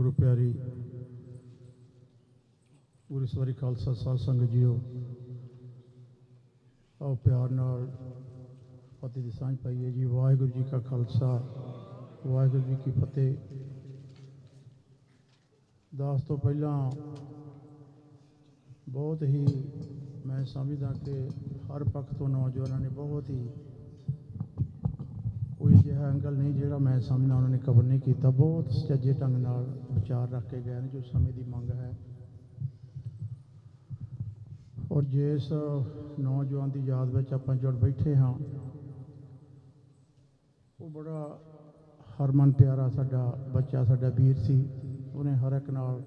ਗੁਰੂ ਪਿਆਰੀ, ਗੁਰੂ ਸਵਾਰੀ ਖਾਲਸਾ ਸਾਧ ਸੰਗਤ ਜੀਓ, ਆਓ ਪਿਆਰ ਨਾਲ ਫਤਿਹ ਦੀ ਸਾਂਝ ਪਾਈਏ ਜੀ। ਵਾਹਿਗੁਰੂ ਜੀ ਕਾ ਖਾਲਸਾ, ਵਾਹਿਗੁਰੂ ਜੀ ਕੀ ਫਤਿਹ। ਦਾਸ ਤੋਂ ਪਹਿਲਾਂ ਬਹੁਤ ਹੀ ਮੈਂ ਸਮਝਦਾ ਕਿ ਹਰ ਪੱਖ ਤੋਂ ਨੌਜਵਾਨਾਂ ਨੇ ਬਹੁਤ ਹੀ ਅਜਿਹਾ ਐਂਗਲ ਨਹੀਂ ਜਿਹੜਾ ਮੈਂ ਸਮਝਦਾ ਉਹਨਾਂ ਨੇ ਕਵਰ ਨਹੀਂ ਕੀਤਾ। ਬਹੁਤ ਸੱਜੇ ਢੰਗ ਨਾਲ ਵਿਚਾਰ ਰੱਖ ਕੇ ਗਏ ਨੇ, ਜੋ ਸਮੇਂ ਦੀ ਮੰਗ ਹੈ। ਔਰ ਜਿਸ ਨੌਜਵਾਨ ਦੀ ਯਾਦ ਵਿੱਚ ਆਪਾਂ ਜੁੜ ਬੈਠੇ ਹਾਂ, ਉਹ ਬੜਾ ਹਰਮਨ ਪਿਆਰਾ ਸਾਡਾ ਬੱਚਾ, ਸਾਡਾ ਵੀਰ ਸੀ। ਉਹਨੇ ਹਰ ਇੱਕ ਨਾਲ,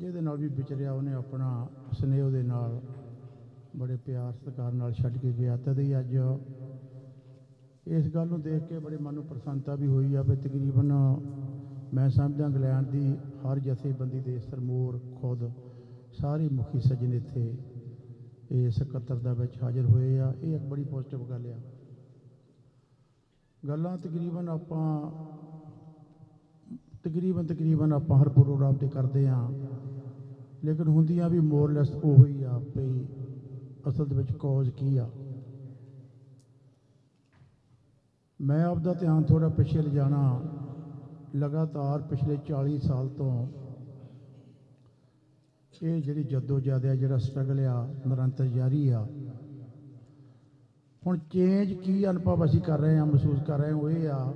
ਜਿਹਦੇ ਨਾਲ ਵੀ ਵਿਚਰਿਆ, ਉਹਨੇ ਆਪਣਾ ਸਨੇਹ ਦੇ ਨਾਲ ਬੜੇ ਪਿਆਰ ਸਤਿਕਾਰ ਨਾਲ ਛੱਡ ਕੇ ਗਿਆ। ਤਦ ਹੀ ਅੱਜ ਇਸ ਗੱਲ ਨੂੰ ਦੇਖ ਕੇ ਬੜੇ ਮਨ ਨੂੰ ਪ੍ਰਸੰਨਤਾ ਵੀ ਹੋਈ ਆ ਵੀ ਤਕਰੀਬਨ ਮੈਂ ਸਮਝਦਾ ਇੰਗਲੈਂਡ ਦੀ ਹਰ ਜਥੇਬੰਦੀ ਦੇ ਸਰਮੂਰ ਖੁਦ ਸਾਰੇ ਮੁਖੀ ਸੱਜਣ ਇੱਥੇ ਇਸ ਇਕੱਤਰਤਾ ਵਿੱਚ ਹਾਜ਼ਰ ਹੋਏ ਆ। ਇਹ ਇੱਕ ਬੜੀ ਪੋਜ਼ਿਟਿਵ ਗੱਲ ਆ। ਗੱਲਾਂ ਤਕਰੀਬਨ ਆਪਾਂ ਤਕਰੀਬਨ ਤਕਰੀਬਨ ਆਪਾਂ ਹਰ ਪ੍ਰੋਗਰਾਮ ਤੇ ਕਰਦੇ ਆ। ਲੇਕਿਨ ਹੁੰਦੀਆਂ ਵੀ ਮੋਰਲੈਸ ਉਹੀ ਆ ਭਈ ਅਸਲ ਦੇ ਵਿੱਚ ਕੌਜ਼ ਕੀ ਆ। ਮੈਂ ਆਪ ਦਾ ਧਿਆਨ ਥੋੜਾ ਪਿੱਛੇ ਲਿਜਾਣਾ ਲਗਾਤਾਰ ਪਿਛਲੇ 40 ਸਾਲ ਤੋਂ ਇਹ ਜਿਹੜੀ ਜਦੋਜਹਿਦ ਆ, ਜਿਹੜਾ ਸਟਰਗਲ ਆ, ਨਿਰੰਤਰ ਜਾਰੀ ਆ। ਹੁਣ ਚੇਂਜ ਕੀ ਅਨੁਭਵ ਅਸੀਂ ਕਰ ਰਹੇ ਹਾਂ, ਮਹਿਸੂਸ ਕਰ ਰਹੇ ਉਹ ਇਹ ਆ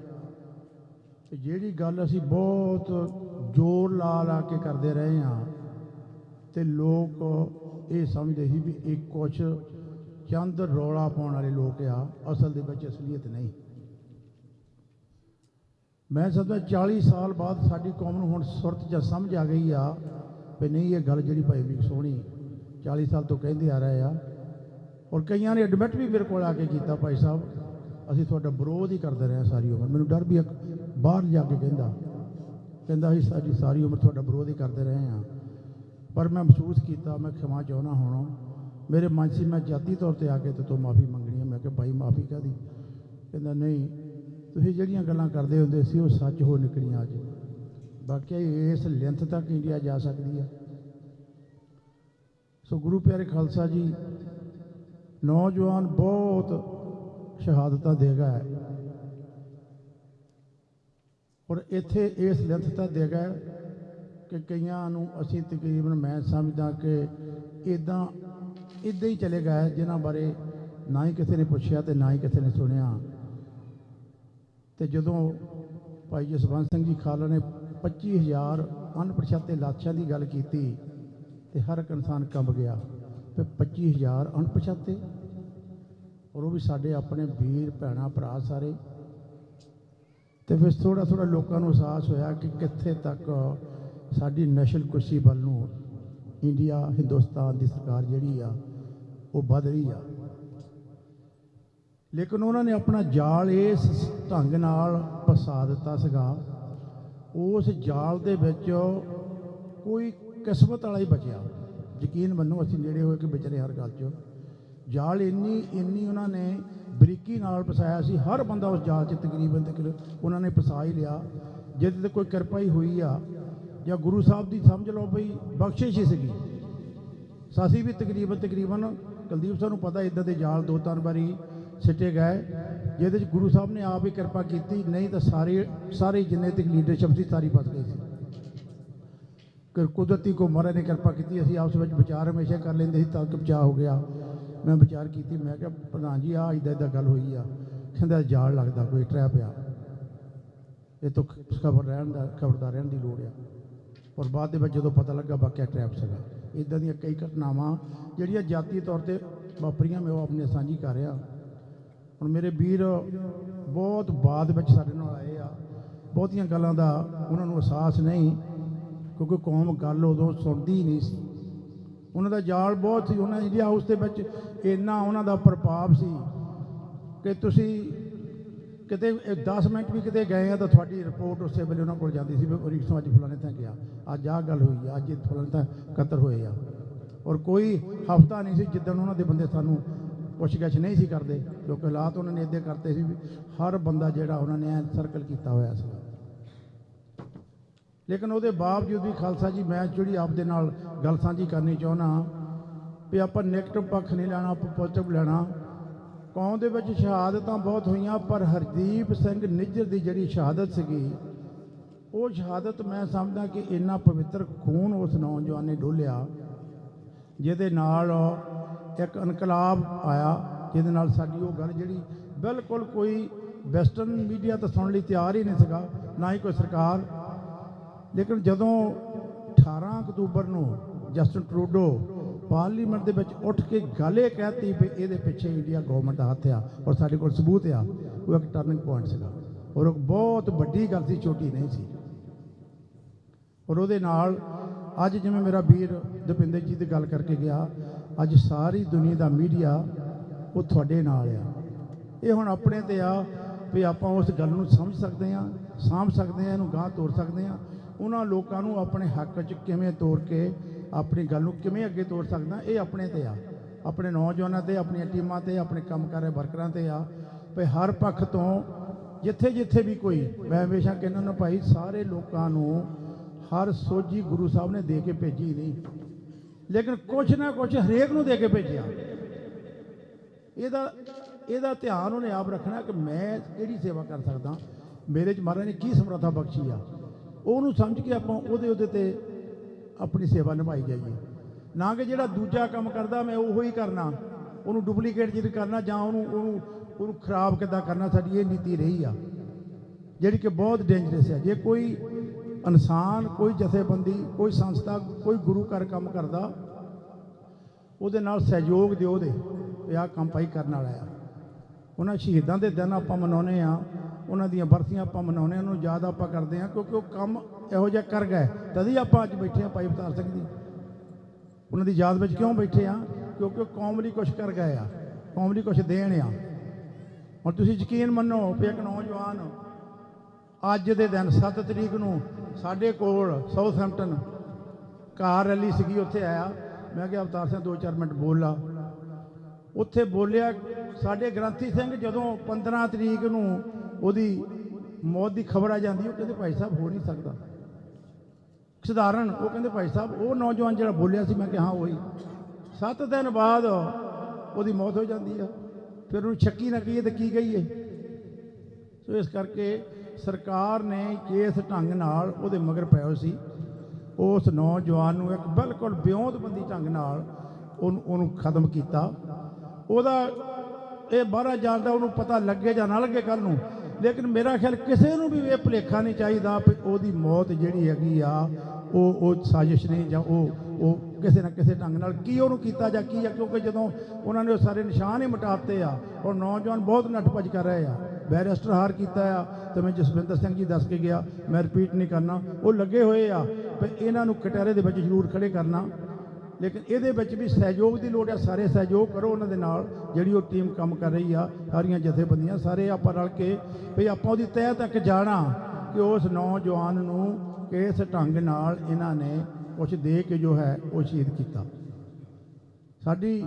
ਕਿ ਜਿਹੜੀ ਗੱਲ ਅਸੀਂ ਬਹੁਤ ਜ਼ੋਰ ਲਾ ਲਾ ਕੇ ਕਰਦੇ ਰਹੇ ਹਾਂ ਤੇ ਲੋਕ ਇਹ ਸਮਝਦੇ ਸੀ ਵੀ ਇਹ ਕੁਛ ਚੰਦ ਰੌਲਾ ਪਾਉਣ ਵਾਲੇ ਲੋਕ ਆ, ਅਸਲ ਦੇ ਵਿੱਚ ਅਸਲੀਅਤ ਨਹੀਂ। ਮੈਂ ਸਮਝਦਾ 40 ਸਾਲ ਬਾਅਦ ਸਾਡੀ ਕੌਮ ਨੂੰ ਹੁਣ ਸੁਰਤ ਜਾਂ ਸਮਝ ਆ ਗਈ ਆ ਵੀ ਨਹੀਂ, ਇਹ ਗੱਲ ਜਿਹੜੀ ਭਾਈ ਵੀ ਸੋਹਣੀ 40 ਸਾਲ ਤੋਂ ਕਹਿੰਦੇ ਆ ਰਹੇ ਆ। ਔਰ ਕਈਆਂ ਨੇ ਐਡਮਿਟ ਵੀ ਮੇਰੇ ਕੋਲ ਆ ਕੇ ਕੀਤਾ ਭਾਈ ਸਾਹਿਬ। ਅਸੀਂ ਤੁਹਾਡਾ ਵਿਰੋਧ ਹੀ ਕਰਦੇ ਰਹੇ ਹਾਂ ਸਾਰੀ ਉਮਰ। ਮੈਨੂੰ ਡਰ ਵੀ ਇੱਕ ਬਾਹਰ ਜਾ ਕੇ ਕਹਿੰਦਾ। ਕਹਿੰਦਾ ਅਸੀਂ ਸਾਡੀ ਸਾਰੀ ਉਮਰ ਤੁਹਾਡਾ ਵਿਰੋਧ ਹੀ ਕਰਦੇ ਰਹੇ ਹਾਂ। ਪਰ ਮੈਂ ਮਹਿਸੂਸ ਕੀਤਾ, ਮੈਂ ਖਿਮਾ ਚਾਹੁੰਦਾ ਹੁਣ। ਮੇਰੇ ਮਨ ਸੀ, ਮੈਂ ਜਾਤੀ ਤੌਰ ਤੇ ਆ ਕੇ ਤੇ ਤੋਂ ਮਾਫੀ ਮੰਗਣੀ ਹੈ ਮੈਂ ਕਿਹਾ, ਭਾਈ ਮਾਫੀ ਕਾਦੀ ਕਹਿੰਦਾ, ਨਹੀਂ ਤੁਸੀਂ ਜਿਹੜੀਆਂ ਗੱਲਾਂ ਕਰਦੇ ਹੁੰਦੇ ਸੀ, ਉਹ ਸੱਚ ਹੋ ਨਿਕਲੀਆਂ ਅੱਜ। ਬਾਕੀ ਇਸ ਲੈਂਥ ਤੱਕ ਇੰਡੀਆ ਜਾ ਸਕਦੀ ਹੈ ਸੋ ਗੁਰੂ ਪਿਆਰੇ ਖਾਲਸਾ ਜੀ, ਨੌਜਵਾਨ ਬਹੁਤ ਸ਼ਹਾਦਤਾਂ ਦੇਗਾ ਹੈ ਔਰ ਇੱਥੇ ਇਸ ਲੈਂਥ ਤੱਕ ਦੇਗਾ ਕਿ ਕਈਆਂ ਨੂੰ ਅਸੀਂ ਤਕਰੀਬਨ ਮੈਂ ਸਮਝਦਾ ਕਿ ਇਦਾਂ ਇਦਾਂ ਹੀ ਚਲੇ ਗਏ, ਜਿਨ੍ਹਾਂ ਬਾਰੇ ਨਾ ਹੀ ਕਿਸੇ ਨੇ ਪੁੱਛਿਆ ਤੇ ਨਾ ਹੀ ਕਿਸੇ ਨੇ ਸੁਣਿਆ। ਤੇ ਜਦੋਂ ਭਾਈ ਜਸਵੰਤ ਸਿੰਘ ਜੀ ਖਾਲੜਾ ਨੇ 25000 ਅਣਪਛਾਤੇ ਲਾਸ਼ਾਂ ਦੀ ਗੱਲ ਕੀਤੀ ਤੇ ਹਰ ਇੱਕ ਇਨਸਾਨ ਕੰਬ ਗਿਆ, ਤੇ 25000 ਅਣਪਛਾਤੇ। ਔਰ ਉਹ ਵੀ ਸਾਡੇ ਆਪਣੇ ਵੀਰ, ਭੈਣਾ, ਭਰਾ ਸਾਰੇ। ਤੇ ਫਿਰ ਥੋੜਾ ਥੋੜਾ ਲੋਕਾਂ ਨੂੰ ਅਹਿਸਾਸ ਹੋਇਆ ਕਿ ਕਿੱਥੇ ਤੱਕ ਸਾਡੀ ਨਸ਼ਲ ਕੁਸ਼ੀ ਵੱਲ ਨੂੰ ਇੰਡੀਆ, ਹਿੰਦੁਸਤਾਨ ਦੀ ਸਰਕਾਰ ਜਿਹੜੀ ਆ, ਉਹ ਵੱਧ ਰਹੀ ਆ। ਲੇਕਿਨ ਉਹਨਾਂ ਨੇ ਆਪਣਾ ਜਾਲ ਇਸ ਢੰਗ ਨਾਲ ਫਸਾ ਦਿੱਤਾ ਸੀਗਾ। ਉਸ ਜਾਲ ਦੇ ਵਿੱਚ ਕੋਈ ਕਿਸਮਤ ਵਾਲਾ ਹੀ ਬਚਿਆ। ਯਕੀਨ ਮੰਨੋ, ਅਸੀਂ ਨੇੜੇ ਹੋਏ ਕਿ ਵਿਚਰੇ ਹਰ ਗੱਲ 'ਚ। ਜਾਲ ਇੰਨੀ ਇੰਨੀ ਉਹਨਾਂ ਨੇ ਬਰੀਕੀ ਨਾਲ ਫਸਾਇਆ ਸੀ। ਹਰ ਬੰਦਾ ਉਸ ਜਾਲ 'ਚ ਤਕਰੀਬਨ ਤਕਰੀਬਨ ਉਹਨਾਂ ਨੇ ਫਸਾ ਹੀ ਲਿਆ। ਜਿਹਦੇ ਤੇ ਕੋਈ ਕਿਰਪਾ ਹੀ ਹੋਈ ਆ। ਜਾਂ ਗੁਰੂ ਸਾਹਿਬ ਦੀ ਸਮਝ ਲਓ ਬਈ, ਬਖਸ਼ਿਸ਼ ਹੀ ਸੀਗੀ। ਸਾਸੀ ਵੀ ਤਕਰੀਬਨ ਤਕਰੀਬਨ, ਕੁਲਦੀਪ ਸਾਨੂੰ ਪਤਾ ਇਦਾਂ ਦੇ ਜਾਲ ਦੋ ਤਿੰਨ ਵਾਰੀ ਸਿੱਟੇ ਗਏ। ਜਿਹਦੇ ਚ ਗੁਰੂ ਸਾਹਿਬ ਨੇ ਆਪ ਹੀ ਕਿਰਪਾ ਕੀਤੀ। ਨਹੀਂ ਤਾਂ ਸਾਰੇ ਸਾਰੇ ਜਿੰਨੇ ਤੱਕ ਲੀਡਰਸ਼ਿਪ ਸੀ, ਸਾਰੀ ਫਸ ਗਈ ਸੀ। ਕਿ ਕੁਦਰਤੀ ਕੋ ਮਹਾਰਾਜ ਨੇ ਕਿਰਪਾ ਕੀਤੀ। ਅਸੀਂ ਆਪਸ ਵਿੱਚ ਵਿਚਾਰ ਹਮੇਸ਼ਾ ਕਰ ਲੈਂਦੇ ਸੀ ਤਾਂ ਕਿ ਬਚਾਅ ਹੋ ਗਿਆ। ਮੈਂ ਵਿਚਾਰ ਕੀਤੀ, ਮੈਂ ਕਿਹਾ, ਪ੍ਰਧਾਨ ਜੀ ਆ ਇਦਾਂ ਇਦਾਂ ਗੱਲ ਹੋਈ ਆ। ਕਹਿੰਦਾ, ਜਾਲ ਲੱਗਦਾ, ਕੋਈ ਟਰੈਪ ਆ। ਇਹ ਤੋਂ ਖਬਰ ਰਹਿਣ ਦਾ ਖਬਰਦਾਰ ਰਹਿਣ ਦੀ ਲੋੜ ਆ। ਔਰ ਬਾਅਦ ਦੇ ਵਿੱਚ ਜਦੋਂ ਪਤਾ ਲੱਗਾ, ਵਾਕਿਆ ਟਰੈਪ ਸੀਗਾ। ਇਦਾਂ ਦੀਆਂ ਕਈ ਘਟਨਾਵਾਂ ਜਿਹੜੀਆਂ ਜਾਤੀ ਤੌਰ ਤੇ ਵਾਪਰੀਆਂ, ਮੈਂ ਉਹ ਆਪਣੇ ਸਾਂਝੀ ਕਰ ਰਿਹਾ। ਹੁਣ ਮੇਰੇ ਵੀਰ ਬਹੁਤ ਬਾਅਦ ਵਿੱਚ ਸਾਡੇ ਨਾਲ ਆਏ ਆ। ਬਹੁਤੀਆਂ ਗੱਲਾਂ ਦਾ ਉਹਨਾਂ ਨੂੰ ਅਹਿਸਾਸ ਨਹੀਂ, ਕਿਉਂਕਿ ਕੌਮ ਗੱਲ ਉਦੋਂ ਸੁਣਦੀ ਨਹੀਂ ਸੀ। ਉਹਨਾਂ ਦਾ ਜਾਲ ਬਹੁਤ ਸੀ, ਉਹਨਾਂ ਇੰਡੀਆ ਹਾਊਸ ਦੇ ਵਿੱਚ ਇੰਨਾ ਉਹਨਾਂ ਦਾ ਪ੍ਰਭਾਵ ਸੀ ਕਿ ਤੁਸੀਂ ਕਿਤੇ 10 ਮਿੰਟ ਵੀ ਕਿਤੇ ਗਏ ਆ ਤਾਂ ਤੁਹਾਡੀ ਰਿਪੋਰਟ ਉਸੇ ਵੇਲੇ ਉਹਨਾਂ ਕੋਲ ਜਾਂਦੀ ਸੀ ਵੀ ਉਹ ਰਿਕਸ਼ਾ ਅੱਜ ਫਲਾਣੇ ਤਾਂ ਗਿਆ। ਅੱਜ ਆਹ ਗੱਲ ਹੋਈ ਆ, ਅੱਜ ਫਲਾਣੇ ਤਾਂ ਕਤਰ ਹੋਏ ਆ। ਔਰ ਕੋਈ ਹਫਤਾ ਨਹੀਂ ਸੀ ਜਿੱਦਣ ਉਹਨਾਂ ਦੇ ਬੰਦੇ ਸਾਨੂੰ ਪੁੱਛਗਿੱਛ ਨਹੀਂ ਸੀ ਕਰਦੇ। ਕਿਉਂਕਿ ਹਾਲਾਤ ਉਹਨਾਂ ਨੇ ਇੱਦਾਂ ਕਰਤੇ ਸੀ ਵੀ ਹਰ ਬੰਦਾ ਜਿਹੜਾ ਉਹਨਾਂ ਨੇ ਸਰਕਲ ਕੀਤਾ ਹੋਇਆ ਸੀ। ਲੇਕਿਨ ਉਹਦੇ ਬਾਵਜੂਦ ਵੀ ਖਾਲਸਾ ਜੀ, ਮੈਂ ਜਿਹੜੀ ਆਪਦੇ ਨਾਲ ਗੱਲ ਸਾਂਝੀ ਕਰਨੀ ਚਾਹੁੰਦਾ ਵੀ ਆਪਾਂ ਨੈਗੇਟਿਵ ਪੱਖ ਨਹੀਂ ਲੈਣਾ, ਆਪਾਂ ਪੋਜ਼ਿਟਿਵ ਲੈਣਾ। ਕੌਮ ਦੇ ਵਿੱਚ ਸ਼ਹਾਦਤਾਂ ਬਹੁਤ ਹੋਈਆਂ, ਪਰ ਹਰਦੀਪ ਸਿੰਘ ਨਿੱਜਰ ਦੀ ਜਿਹੜੀ ਸ਼ਹਾਦਤ ਸੀਗੀ, ਉਹ ਸ਼ਹਾਦਤ ਮੈਂ ਸਮਝਦਾ ਕਿ ਇੰਨਾ ਪਵਿੱਤਰ ਖੂਨ ਉਸ ਨੌਜਵਾਨ ਨੇ ਡੋਲਿਆ, ਜਿਹਦੇ ਨਾਲ ਇੱਕ ਇਨਕਲਾਬ ਆਇਆ ਜਿਹਦੇ ਨਾਲ ਸਾਡੀ ਉਹ ਗੱਲ ਜਿਹੜੀ ਬਿਲਕੁਲ ਕੋਈ ਵੈਸਟਰਨ ਮੀਡੀਆ ਤਾਂ ਸੁਣਨ ਲਈ ਤਿਆਰ ਹੀ ਨਹੀਂ ਸੀਗਾ, ਨਾ ਹੀ ਕੋਈ ਸਰਕਾਰ। ਲੇਕਿਨ ਜਦੋਂ 18 ਅਕਤੂਬਰ ਨੂੰ ਜਸਟਨ ਟਰੂਡੋ ਪਾਰਲੀਮੈਂਟ ਦੇ ਵਿੱਚ ਉੱਠ ਕੇ ਗੱਲ ਇਹ ਕਹਿਤੀ ਵੀ ਇਹਦੇ ਪਿੱਛੇ ਇੰਡੀਆ ਗਵਰਨਮੈਂਟ ਦਾ ਹੱਥ ਆ ਔਰ ਸਾਡੇ ਕੋਲ ਸਬੂਤ ਆ, ਉਹ ਇੱਕ ਟਰਨਿੰਗ ਪੁਆਇੰਟ ਸੀਗਾ। ਔਰ ਉਹ ਬਹੁਤ ਵੱਡੀ ਗੱਲ ਸੀ, ਛੋਟੀ ਨਹੀਂ ਸੀ। ਔਰ ਉਹਦੇ ਨਾਲ ਅੱਜ ਜਿਵੇਂ ਮੇਰਾ ਵੀਰ ਦਪਿੰਦਰ ਜੀ ਦੀ ਗੱਲ ਕਰਕੇ ਗਿਆ ਅੱਜ ਸਾਰੀ ਦੁਨੀਆ ਦਾ ਮੀਡੀਆ ਉਹ ਤੁਹਾਡੇ ਨਾਲ ਆ। ਇਹ ਹੁਣ ਆਪਣੇ ਤੇ ਆ ਵੀ ਆਪਾਂ ਉਸ ਗੱਲ ਨੂੰ ਸਮਝ ਸਕਦੇ ਆ ਸਾਂਭ ਸਕਦੇ ਆ ਇਹਨੂੰ ਗਾਂਹ ਤੋਰ ਸਕਦੇ ਆ ਉਹਨਾਂ ਲੋਕਾਂ ਨੂੰ ਆਪਣੇ ਹੱਕ 'ਚ ਕਿਵੇਂ ਤੋਰ ਕੇ ਆਪਣੀ ਗੱਲ ਨੂੰ ਕਿਵੇਂ ਅੱਗੇ ਤੋਰ ਸਕਦਾ, ਇਹ ਆਪਣੇ ਤੇ ਆ। ਆਪਣੇ ਨੌਜਵਾਨਾਂ ਤੇ, ਆਪਣੀਆਂ ਟੀਮਾਂ ਤੇ, ਆਪਣੇ ਕੰਮ ਕਰ ਰਹੇ ਵਰਕਰਾਂ ਤੇ ਆ। ਵੀ ਹਰ ਪੱਖ ਤੋਂ ਜਿੱਥੇ ਜਿੱਥੇ ਵੀ ਕੋਈ, ਮੈਂ ਹਮੇਸ਼ਾ ਕਹਿੰਦਾ ਨਾ ਭਾਈ, ਸਾਰੇ ਲੋਕਾਂ ਨੂੰ ਹਰ ਸੋਝੀ ਗੁਰੂ ਸਾਹਿਬ ਨੇ ਦੇ ਕੇ ਭੇਜੀ ਨਹੀਂ। ਲੇਕਿਨ ਕੁਛ ਨਾ ਕੁਛ ਹਰੇਕ ਨੂੰ ਦੇ ਕੇ ਭੇਜਿਆ। ਇਹਦਾ ਇਹਦਾ ਧਿਆਨ ਉਹਨੇ ਆਪ ਰੱਖਣਾ ਕਿ ਮੈਂ ਕਿਹੜੀ ਸੇਵਾ ਕਰ ਸਕਦਾ। ਮੇਰੇ ਚ ਮਹਾਰਾਜ ਨੇ ਕੀ ਸਮਰੱਥਾ ਬਖਸ਼ੀ ਆ। ਉਹਨੂੰ ਸਮਝ ਕੇ ਆਪਾਂ ਉਹਦੇ ਉਹਦੇ ਤੇ ਆਪਣੀ ਸੇਵਾ ਨਿਭਾਈ ਜਾਈਏ। ਨਾ ਕਿ ਜਿਹੜਾ ਦੂਜਾ ਕੰਮ ਕਰਦਾ, ਮੈਂ ਉਹੋ ਹੀ ਕਰਨਾ। ਉਹਨੂੰ ਡੁਪਲੀਕੇਟ ਜਿੱਦ ਕਰਨਾ ਜਾਂ ਉਹਨੂੰ ਉਹਨੂੰ ਉਹਨੂੰ ਖਰਾਬ ਕਿੱਦਾਂ ਕਰਨਾ, ਸਾਡੀ ਇਹ ਨੀਤੀ ਰਹੀ ਆ। ਜਿਹੜੀ ਕਿ ਬਹੁਤ ਡੇਂਜਰਸ ਹੈ ਜੇ ਕੋਈ ਇਨਸਾਨ ਕੋਈ ਜਥੇਬੰਦੀ, ਕੋਈ ਸੰਸਥਾ, ਕੋਈ ਗੁਰੂ ਘਰ ਕੰਮ ਕਰਦਾ, ਉਹਦੇ ਨਾਲ ਸਹਿਯੋਗ ਦਿਓ ਦੇ ਵੀ ਆਹ ਕੰਮ ਭਾਈ ਕਰਨ ਵਾਲਾ ਆ। ਉਹਨਾਂ ਸ਼ਹੀਦਾਂ ਦੇ ਦਿਨ ਆਪਾਂ ਮਨਾਉਨੇ ਆ ਉਹਨਾਂ ਦੀਆਂ ਬਰਸੀਆਂ ਆਪਾਂ ਮਨਾਉਨੇ ਆ ਉਹਨੂੰ ਯਾਦ ਆਪਾਂ ਕਰਦੇ ਆ ਕਿਉਂਕਿ ਉਹ ਕੰਮ ਇਹੋ ਜਿਹਾ ਕਰ ਗਏ ਤਦ ਆਪਾਂ ਅੱਜ ਬੈਠੇ ਆ ਭਾਈ ਅਵਤਾਰ ਸਿੰਘ ਦੀ ਉਹਨਾਂ ਦੀ ਯਾਦ ਵਿੱਚ ਕਿਉਂ ਬੈਠੇ ਆ ਕਿਉਂਕਿ ਉਹ ਕੌਮ ਲਈ ਕੁਝ ਕਰ ਗਏ ਆ, ਕੌਮ ਲਈ ਕੁਝ ਦੇਣ ਆ। ਹੁਣ ਤੁਸੀਂ ਯਕੀਨ ਮੰਨੋ ਵੀ ਇੱਕ ਨੌਜਵਾਨ ਅੱਜ ਦੇ ਦਿਨ 7 ਤਰੀਕ ਨੂੰ ਸਾਡੇ ਕੋਲ ਸਾਊਥਹੈਂਪਟਨ ਕਾਰ ਰੈਲੀ ਸੀਗੀ, ਉੱਥੇ ਆਇਆ। ਮੈਂ ਕਿਹਾ, ਅਵਤਾਰ ਸਿੰਘ, ਦੋ ਚਾਰ ਮਿੰਟ ਬੋਲ ਲਾ। ਉੱਥੇ ਬੋਲਿਆ, ਸਾਡੇ ਗ੍ਰੰਥੀ ਸਿੰਘ ਜਦੋਂ 15 ਤਰੀਕ ਨੂੰ ਉਹਦੀ ਮੌਤ ਦੀ ਖਬਰ ਆ ਜਾਂਦੀ, ਉਹ ਕਹਿੰਦੇ, ਭਾਈ ਸਾਹਿਬ, ਹੋ ਨਹੀਂ ਸਕਦਾ। ਸਧਾਰਨ, ਉਹ ਕਹਿੰਦੇ, ਭਾਈ ਸਾਹਿਬ, ਉਹ ਨੌਜਵਾਨ ਜਿਹੜਾ ਬੋਲਿਆ ਸੀ, ਮੈਂ ਕਿਹਾ, ਹਾਂ, ਉਹੀ। 7 ਦਿਨ ਬਾਅਦ ਉਹਦੀ ਮੌਤ ਹੋ ਜਾਂਦੀ ਆ। ਫਿਰ ਉਹਨੂੰ ਸ਼ੱਕੀ ਨਾ ਕਹੀਏ ਤੇ ਕੀ ਕਹੀਏ। ਸੋ ਇਸ ਕਰਕੇ ਸਰਕਾਰ ਨੇ ਇਸ ਢੰਗ ਨਾਲ ਉਹਦੇ ਮਗਰ ਪਏ ਹੋਏ ਸੀ। ਉਸ ਨੌਜਵਾਨ ਨੂੰ ਇੱਕ ਬਿਲਕੁਲ ਬਿਉਂਤਬੰਦੀ ਢੰਗ ਨਾਲ ਉਹਨੂੰ ਉਹਨੂੰ ਖਤਮ ਕੀਤਾ। ਉਹਦਾ ਇਹ ਬਾਹਰ ਜਾਂਦਾ ਉਹਨੂੰ ਪਤਾ ਲੱਗੇ ਜਾਂ ਨਾ ਲੱਗੇ ਕੱਲ ਨੂੰ। ਲੇਕਿਨ ਮੇਰਾ ਖਿਆਲ ਕਿਸੇ ਨੂੰ ਵੀ ਇਹ ਭੁਲੇਖਾ ਨਹੀਂ ਚਾਹੀਦਾ ਵੀ ਉਹਦੀ ਮੌਤ ਜਿਹੜੀ ਹੈਗੀ ਆ, ਉਹ ਉਹ ਸਾਜ਼ਿਸ਼ ਨਹੀਂ ਜਾਂ ਉਹ ਉਹ ਕਿਸੇ ਨਾ ਕਿਸੇ ਢੰਗ ਨਾਲ ਕੀ ਉਹਨੂੰ ਕੀਤਾ ਜਾਂ ਕੀ ਆ, ਕਿਉਂਕਿ ਜਦੋਂ ਉਹਨਾਂ ਨੇ ਉਹ ਸਾਰੇ ਨਿਸ਼ਾਨ ਹੀ ਮਿਟਾਤੇ ਆ, ਔਰ ਨੌਜਵਾਨ ਬਹੁਤ ਨੱਠਪਜ ਕਰ ਰਹੇ ਆ। ਬੈਰਿਸਟਰ ਹਾਰ ਕੀਤਾ ਆ ਤੇ ਮੈਂ ਜਸਵਿੰਦਰ ਸਿੰਘ ਜੀ ਦੱਸ ਕੇ ਗਿਆ, ਮੈਂ ਰਿਪੀਟ ਨਹੀਂ ਕਰਨਾ। ਉਹ ਲੱਗੇ ਹੋਏ ਆ ਵੀ ਇਹਨਾਂ ਨੂੰ ਕਟਹਿਰੇ ਦੇ ਵਿੱਚ ਜ਼ਰੂਰ ਖੜੇ ਕਰਨਾ। ਲੇਕਿਨ ਇਹਦੇ ਵਿੱਚ ਵੀ ਸਹਿਯੋਗ ਦੀ ਲੋੜ ਆ, ਸਾਰੇ ਸਹਿਯੋਗ ਕਰੋ ਉਹਨਾਂ ਦੇ ਨਾਲ, ਜਿਹੜੀ ਉਹ ਟੀਮ ਕੰਮ ਕਰ ਰਹੀ ਆ, ਸਾਰੀਆਂ ਜਥੇਬੰਦੀਆਂ, ਸਾਰੇ ਆਪਾਂ ਰਲ ਕੇ ਵੀ ਆਪਾਂ ਉਹਦੀ ਤਹਿ ਤੱਕ ਜਾਣਾ ਕਿ ਉਸ ਨੌਜਵਾਨ ਨੂੰ ਕਿਸ ਢੰਗ ਨਾਲ ਇਹਨਾਂ ਨੇ ਕੁਝ ਦੇ ਕੇ ਜੋ ਹੈ, ਉਹ ਸ਼ਹੀਦ ਕੀਤਾ। ਸਾਡੀ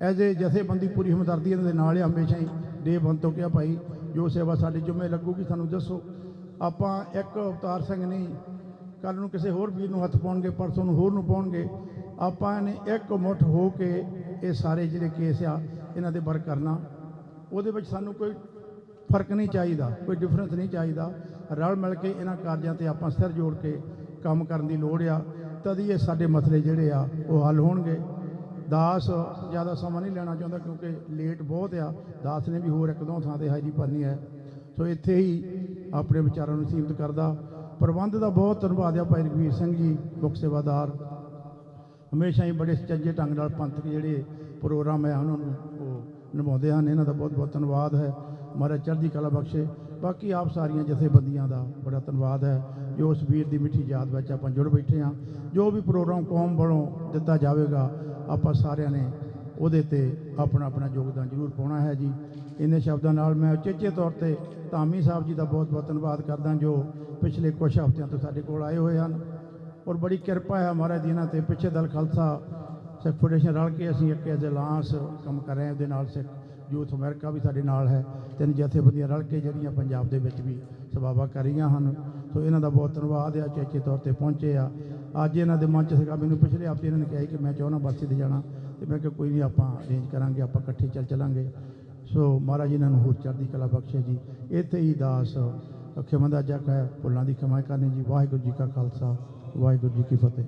ਐਜ਼ ਏ ਜਥੇਬੰਦੀ ਪੂਰੀ ਹਮਦਰਦੀ ਇਹਨਾਂ ਦੇ ਨਾਲ ਹੀ ਹਮੇਸ਼ਾ ਹੀ। ਡੇ ਬੰਦ ਤੋਂ ਕਿਹਾ ਭਾਈ, ਜੋ ਸੇਵਾ ਸਾਡੇ ਜੁਮੇ ਲੱਗੂਗੀ ਸਾਨੂੰ ਦੱਸੋ। ਆਪਾਂ ਇੱਕ ਅਵਤਾਰ ਸਿੰਘ ਨਹੀਂ ਕੱਲ ਨੂੰ ਕਿਸੇ ਹੋਰ ਵੀਰ ਨੂੰ ਹੱਥ ਪਾਉਣਗੇ, ਪਰਸੋਂ ਨੂੰ ਹੋਰ ਨੂੰ ਪਾਉਣਗੇ। ਆਪਾਂ ਨੇ ਇੱਕ ਮੁੱਠ ਹੋ ਕੇ ਇਹ ਸਾਰੇ ਜਿਹੜੇ ਕੇਸ ਆ, ਇਹਨਾਂ ਦੇ ਵਰਕ ਕਰਨਾ। ਉਹਦੇ ਵਿੱਚ ਸਾਨੂੰ ਕੋਈ ਫ਼ਰਕ ਨਹੀਂ ਚਾਹੀਦਾ, ਕੋਈ ਡਿਫਰੈਂਸ ਨਹੀਂ ਚਾਹੀਦਾ। ਰਲ ਮਿਲ ਕੇ ਇਹਨਾਂ ਕਾਰਜਾਂ ਤੇ ਆਪਾਂ ਸਿਰ ਜੋੜ ਕੇ ਕੰਮ ਕਰਨ ਦੀ ਲੋੜ ਆ। ਤਦ ਹੀ ਇਹ ਸਾਡੇ ਮਸਲੇ ਜਿਹੜੇ ਆ, ਉਹ ਹੱਲ ਹੋਣਗੇ। ਦਾਸ ਜ਼ਿਆਦਾ ਸਮਾਂ ਨਹੀਂ ਲੈਣਾ ਚਾਹੁੰਦਾ ਕਿਉਂਕਿ ਲੇਟ ਬਹੁਤ ਆ। ਦਾਸ ਨੇ ਵੀ ਹੋਰ ਇੱਕ ਦੋ ਥਾਂ ਤੇ ਹਾਜ਼ਰੀ ਭਰਨੀ ਹੈ। ਸੋ ਇੱਥੇ ਹੀ ਆਪਣੇ ਵਿਚਾਰਾਂ ਨੂੰ ਸੀਮਿਤ ਕਰਦਾ। ਪ੍ਰਬੰਧ ਦਾ ਬਹੁਤ ਧੰਨਵਾਦ ਆ ਭਾਈ ਰਘਵੀਰ ਸਿੰਘ ਜੀ, ਮੁੱਖ ਸੇਵਾਦਾਰ। ਹਮੇਸ਼ਾ ਹੀ ਬੜੇ ਸੁਚੱਜੇ ਢੰਗ ਨਾਲ ਪੰਥਕ ਜਿਹੜੇ ਪ੍ਰੋਗਰਾਮ ਹੈ, ਉਹਨਾਂ ਨੂੰ ਉਹ ਨਿਭਾਉਂਦੇ ਹਨ। ਇਹਨਾਂ ਦਾ ਬਹੁਤ ਬਹੁਤ ਧੰਨਵਾਦ ਹੈ। ਮਹਾਰਾਜ ਚੜ੍ਹਦੀ ਕਲਾ ਬਖਸ਼ੇ। ਬਾਕੀ ਆਪ ਸਾਰੀਆਂ ਜਥੇਬੰਦੀਆਂ ਦਾ ਬੜਾ ਧੰਨਵਾਦ ਹੈ। ਜੋ ਉਸ ਵੀਰ ਦੀ ਮਿੱਠੀ ਯਾਦ ਵਿੱਚ ਆਪਾਂ ਜੁੜ ਬੈਠੇ ਹਾਂ। ਜੋ ਵੀ ਪ੍ਰੋਗਰਾਮ ਕੌਮ ਵੱਲੋਂ ਦਿੱਤਾ ਜਾਵੇਗਾ ਆਪਾਂ ਸਾਰਿਆਂ ਨੇ ਉਹਦੇ ਤੇ ਆਪਣਾ ਆਪਣਾ ਯੋਗਦਾਨ ਜ਼ਰੂਰ ਪਾਉਣਾ ਹੈ ਜੀ। ਇੰਨੇ ਸ਼ਬਦਾਂ ਨਾਲ ਮੈਂ ਉਚੇਚੇ ਤੌਰ ਤੇ ਧਾਮੀ ਸਾਹਿਬ ਜੀ ਦਾ ਬਹੁਤ ਬਹੁਤ ਧੰਨਵਾਦ ਕਰਦਾ ਜੋ ਪਿਛਲੇ ਕੁਝ ਹਫ਼ਤਿਆਂ ਤੋਂ ਸਾਡੇ ਕੋਲ ਆਏ ਹੋਏ ਹਨ। ਔਰ ਬੜੀ ਕਿਰਪਾ ਹੈ ਮਹਾਰਾਜ ਦੀ ਇਹਨਾਂ ਤੇ। ਪਿੱਛੇ ਦਲ ਖਾਲਸਾ, ਸਿੱਖ ਫੈਡਰੇਸ਼ਨ ਰਲ ਕੇ ਅਸੀਂ ਇੱਕ ਐਜ਼ ਲਾਂਸ ਕੰਮ ਕਰ ਰਹੇ ਹਾਂ। ਉਹਦੇ ਨਾਲ ਸਿੱਖ ਯੂਥ ਅਮਰੀਕਾ ਵੀ ਸਾਡੇ ਨਾਲ ਹੈ। ਤਿੰਨ ਜਥੇਬੰਦੀਆਂ ਰਲ ਕੇ ਜਿਹੜੀਆਂ ਪੰਜਾਬ ਦੇ ਵਿੱਚ ਵੀ ਸਭਾਵਾਂ ਕਰ ਰਹੀਆਂ ਹਨ। ਸੋ ਇਹਨਾਂ ਦਾ ਬਹੁਤ ਧੰਨਵਾਦ ਆ ਚੇਚੇ ਤੌਰ ਤੇ ਪਹੁੰਚੇ ਆ। ਅੱਜ ਇਹਨਾਂ ਦੇ ਮਨ ਚ ਸੀਗਾ, ਮੈਨੂੰ ਪਿਛਲੇ ਹਫ਼ਤੇ ਇਹਨਾਂ ਨੇ ਕਿਹਾ ਕਿ ਮੈਂ ਚਾਹੁੰਦਾ ਬਰਸੀ ਤੇ ਜਾਣਾ ਤੇ ਮੈਂ ਕਿਹਾ ਕੋਈ ਨਹੀਂ ਆਪਾਂ ਅਰੇਂਜ ਕਰਾਂਗੇ, ਆਪਾਂ ਇਕੱਠੇ ਚੱਲ ਚੱਲਾਂਗੇ। ਸੋ ਮਹਾਰਾਜ ਇਹਨਾਂ ਨੂੰ ਹੋਰ ਚੜ੍ਹਦੀ ਕਲਾ ਬਖਸ਼ੇ ਜੀ। ਇੱਥੇ ਹੀ ਦਾਸ ਖਿਮੰਦਾ ਜਗ ਹੈ ਭੁੱਲਾਂ ਦੀ ਖਿਮਾ ਕਰਨੀ ਜੀ। ਵਾਹਿਗੁਰੂ ਜੀ ਕਾ ਖਾਲਸਾ, ਵਾਹਿਗੁਰੂ ਜੀ ਕੀ ਫਤਿਹ।